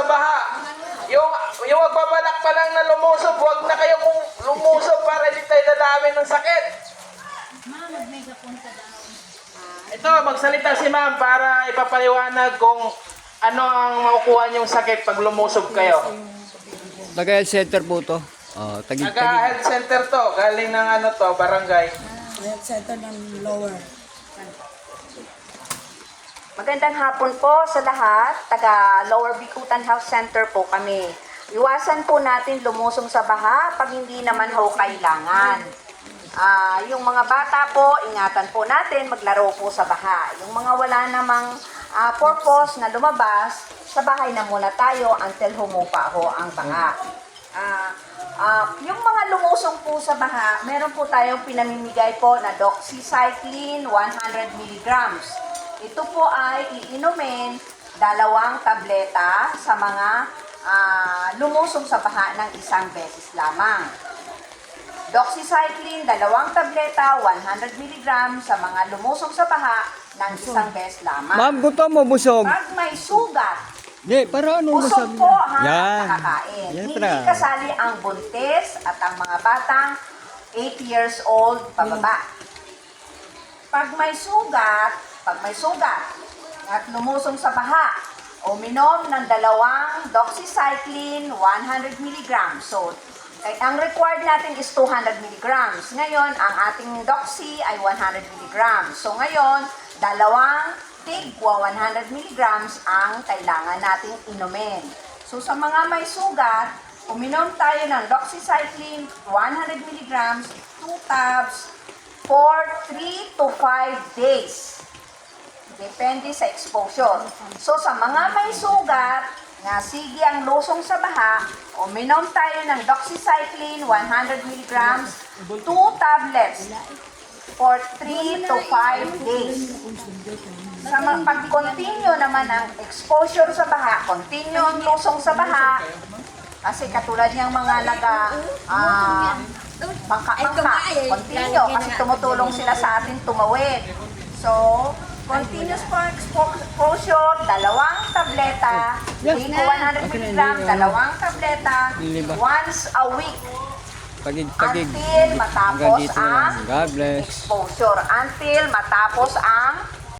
sa baha. Yung, yung magbabalak pa lang na lumusob, huwag na kayo kung lumusob para hindi tayo dadami ng sakit. Ito, magsalita si ma'am para ipapaliwanag kung ano ang makukuha niyong sakit pag lumusob kayo. Taga center po to. Oh, tagig. Taga-health center to, galing ng ano to, barangay. Health center ng lower. Magandang hapon po sa lahat. Taga Lower Bikutan Health Center po kami. Iwasan po natin lumusong sa baha pag hindi naman ho kailangan. Ah, yung mga bata po, ingatan po natin maglaro po sa baha. Yung mga wala namang ah, purpose na lumabas, sa bahay na muna tayo until humupa ho ang baha. Ah, ah, yung mga lumusong po sa baha, meron po tayong pinamimigay po na doxycycline 100 milligrams. Ito po ay iinumin dalawang tableta sa mga ah, lumusong sa baha ng isang beses lamang. Doxycycline, dalawang tableta, 100 mg sa mga lumusong sa baha ng isang beses lamang. Ma'am, gutom mo busog. Pag may sugat, Di, para ano masabi po ha, Yan. nakakain. Yan, Hindi kasali ang buntis at ang mga batang 8 years old pababa. Pag may sugat, pag may sugat at lumusong sa baha, uminom ng dalawang doxycycline 100 mg. So, eh, ang required natin is 200 mg. Ngayon, ang ating doxy ay 100 mg. So, ngayon, dalawang tigwa 100 mg ang kailangan nating inumin. So, sa mga may sugat, uminom tayo ng doxycycline 100 mg, 2 tabs, for 3 to 5 days. Depende sa exposure. So, sa mga may sugat, na sige ang lusong sa baha, uminom tayo ng doxycycline 100 mg, 2 tablets for 3 to 5 days. Sa pag-continue naman ang exposure sa baha, continue ang lusong sa baha, kasi katulad niyang mga naga, ah, bangka-bangka, continue, kasi tumutulong sila sa atin tumawid. So, continuous po ang exposure, dalawang tableta, hindi ko 100 mg, dalawang tableta, Lima. once a week tagig. until matapos Hanggang dito ang. God bless. exposure until matapos ang